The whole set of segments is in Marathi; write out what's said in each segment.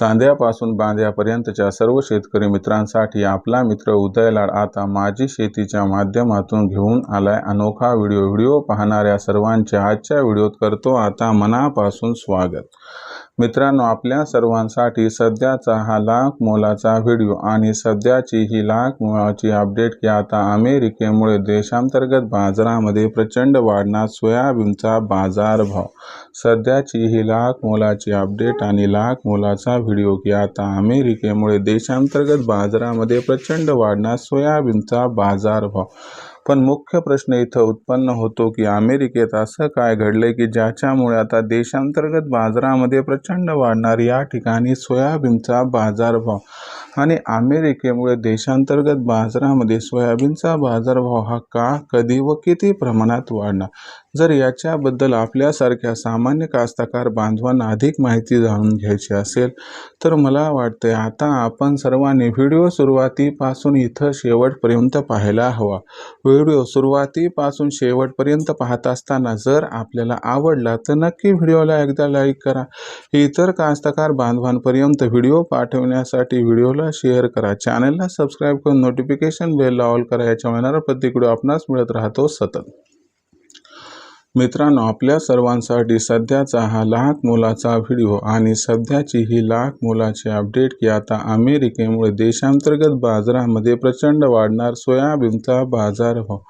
चांद्यापासून बांध्यापर्यंतच्या सर्व शेतकरी मित्रांसाठी आपला मित्र उदयलाड आता माझी शेतीच्या माध्यमातून घेऊन आलाय. अनोखा व्हिडिओ व्हिडिओ पाहणाऱ्या सर्वांचे आजच्या व्हिडिओत करतो आता मनापासून स्वागत. मित्रांनो आपल्या सर्वांसाठी सध्याचा हा लाख मोलाचा व्हिडिओ आणि सध्याची ही लाख मोलाची अपडेट की आता अमेरिकेमुळे देशांतर्गत बाजारामध्ये प्रचंड वाढणार सोयाबीनचा बाजारभाव. सध्याची ही लाख मोलाची अपडेट आणि लाख मोलाचा व्हिडिओ की आता अमेरिकेमुळे देशांतर्गत बाजारामध्ये प्रचंड वाढणार सोयाबीनचा बाजारभाव. पण मुख्य प्रश्न इथं उत्पन्न होतो की अमेरिकेत असं काय घडले की ज्याच्यामुळे आता देशांतर्गत बाजारामध्ये प्रचंड वाढणार या ठिकाणी सोयाबीनचा बाजारभाव? आणि अमेरिकेमुळे देशांतर्गत बाजारामध्ये सोयाबीनचा बाजारभाव हा का कधी व किती प्रमाणात वाढणार? जर याच्याबद्दल आपल्यासारख्या सामान्य कास्तकार बांधवांना अधिक माहिती जाणून घ्यायची असेल तर मला वाटते आता आपण सर्वांनी व्हिडिओ सुरुवातीपासून इथं शेवटपर्यंत पाहायला हवा. व्हिडिओ सुरुवातीपासून शेवटपर्यंत पाहत असताना जर आपल्याला आवडला तर नक्की व्हिडिओला एकदा लाईक करा. इतर कास्तकार बांधवांपर्यंत व्हिडिओ पाठवण्यासाठी व्हिडिओला शेअर करा. चॅनलला सबस्क्राईब करून नोटिफिकेशन बेल ऑल करा याच्या येणारा प्रत्येक व्हिडिओ आपणास मिळत राहतो सतत. मित्रांनो आपल्या सर्वांसाठी सध्याचा हा लाख मोलाचा व्हिडिओ आणि सध्याची ही लाख मोलाची अपडेट की आता अमेरिकेमुळे देशांतर्गत बाजारामध्ये प्रचंड वाढणार सोयाबीनचा बाजार हो.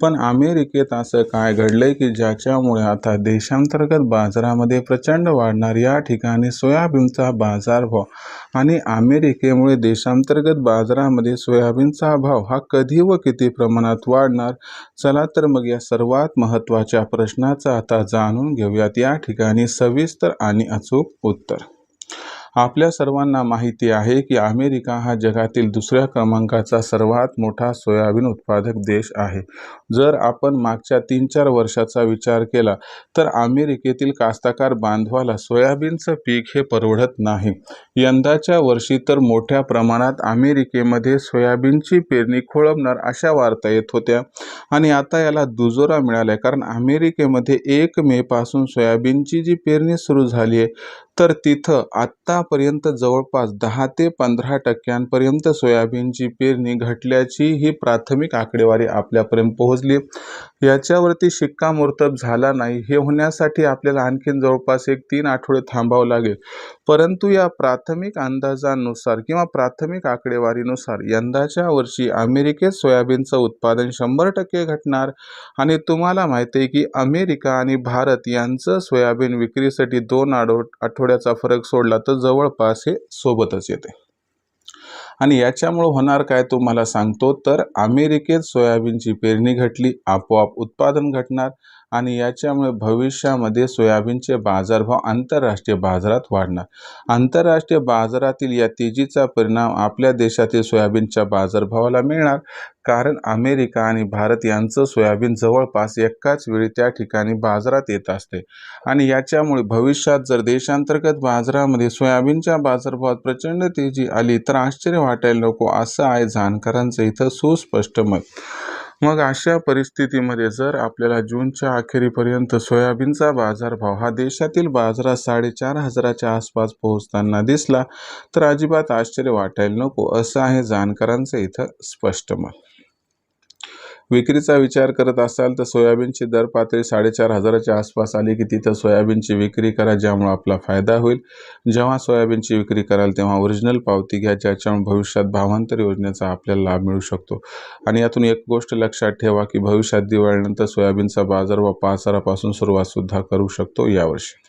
पण अमेरिकेत असं काय घडलंय की ज्याच्यामुळे आता देशांतर्गत बाजारामध्ये प्रचंड वाढणार या ठिकाणी सोयाबीनचा बाजारभाव आणि अमेरिकेमुळे देशांतर्गत बाजारामध्ये सोयाबीनचा भाव हा कधी व किती प्रमाणात वाढणार? चला तर मग या सर्वात महत्त्वाच्या प्रश्नाचा आता जाणून घेऊयात. या ठिकाणी सविस्तर आणि अचूक उत्तर. आपल्या सर्वांना माहिती आहे की अमेरिका हा जगातील दुसऱ्या क्रमांकाचा सर्वात मोठा सोयाबीन उत्पादक देश आहे. जर आपण मागच्या तीन चार वर्षाचा विचार केला तर अमेरिकेतील कास्तकार बांधवाला सोयाबीनचं पीक हे परवडत नाही. यंदाच्या वर्षी तर मोठ्या प्रमाणात अमेरिकेमध्ये सोयाबीनची पेरणी खोळंबणार अशा वार्ता येत होत्या. आणि आता याला दुजोरा मिळाला आहे कारण अमेरिकेमध्ये एक मेपासून सोयाबीनची जी पेरणी सुरू झाली आहे तर तिथं आत्तापर्यंत जवळपास दहा ते पंधरा टक्क्यांपर्यंत सोयाबीनची पेरणी घटल्याची ही प्राथमिक आकडेवारी आपल्यापर्यंत पोहोचली. याच्यावरती शिक्कामोर्तब झाला नाही. हे होण्यासाठी आपल्याला आणखीन जवळपास एक तीन आठवडे थांबावं लागेल. परंतु या प्राथमिक अंदाजानुसार किंवा प्राथमिक आकडेवारीनुसार यंदाच्या वर्षी अमेरिकेत सोयाबीनचं उत्पादन शंभर टक्के घटणार आणि तुम्हाला माहिती आहे की अमेरिका आणि भारत यांचं सोयाबीन विक्रीसाठी दोन आठव आठवड्याचा फरक सोडला तर जवळपास हे सोबतच येते. आणि याच्यामुळं होणार काय तुम्हाला सांगतो तर अमेरिकेत सोयाबीनची पेरणी घटली आपोआप उत्पादन घटणार आणि याच्यामुळे भविष्यामध्ये सोयाबीनचे बाजारभाव आंतरराष्ट्रीय बाजारात वाढणार. आंतरराष्ट्रीय बाजारातील या तेजीचा परिणाम आपल्या देशातील सोयाबीनच्या बाजारभावाला मिळणार. कारण अमेरिका आणि भारत यांचं सोयाबीन जवळपास एकाच वेळी त्या ठिकाणी बाजारात येत असते. आणि याच्यामुळे भविष्यात जर देशांतर्गत बाजारामध्ये सोयाबीनच्या बाजारभावात प्रचंड तेजी आली तर आश्चर्य वाटायला नको असं आहे जाणकारांचं इथं सुस्पष्ट मत. मग अशा परिस्थितीमध्ये जर आपल्याला जूनच्या अखेरीपर्यंत सोयाबीनचा बाजारभाव हा देशातील बाजारात साडेचार हजाराच्या आसपास पोहोचताना दिसला तर अजिबात आश्चर्य वाटायला नको असं आहे जाणकारांचं इथं स्पष्ट मत. विक्रीचा विचार करत असाल तर सोयाबीनची दर पातळी साडेचार हजाराच्या आसपास आली की तिथं सोयाबीनची विक्री करा ज्यामुळे आपला फायदा होईल. जेव्हा सोयाबीनची विक्री कराल तेव्हा ओरिजिनल पावती घ्या ज्याच्यामुळे भविष्यात भावांतर योजनेचा आपल्याला लाभ मिळू शकतो. आणि यातून एक गोष्ट लक्षात ठेवा की भविष्यात दिवाळीनंतर सोयाबीनचा बाजार व पाचारापासून सुरुवातसुद्धा करू शकतो यावर्षी.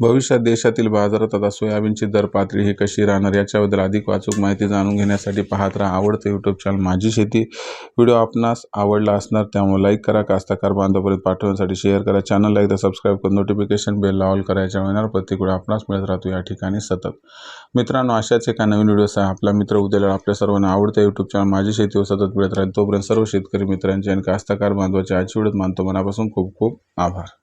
भविष्यात देशातील बाजारात आता सोयाबीनची दर पातळी ही कशी राहणार याच्याबद्दल अधिक वाचूक माहिती जाणून घेण्यासाठी पाहत राहा आवडतं यूट्यूब चॅनल माझी शेती. व्हिडिओ आपणास आवडला असणार त्यामुळे लाईक करा कास्ताकार बांधवपर्यंत पाठवण्यासाठी शेअर करा. चॅनलला एकदा सबस्क्राईब करून नोटिफिकेशन बेल ऑल करायच्या येणार प्रत्येक व्हिडिओ आपणास मिळत राहतो या ठिकाणी सतत. मित्रांनो अशाच एका नवीन व्हिडिओ आपला मित्र उद्याला आपल्या सर्वांना आवडतं यूट्यूब चॅनल माझी शेती सतत मिळत राहील. तोपर्यंत सर्व शेतकरी मित्रांचे आणि कास्ताकार बांधवाचे आजची मानतो. मनापासून खूप खूप आभार.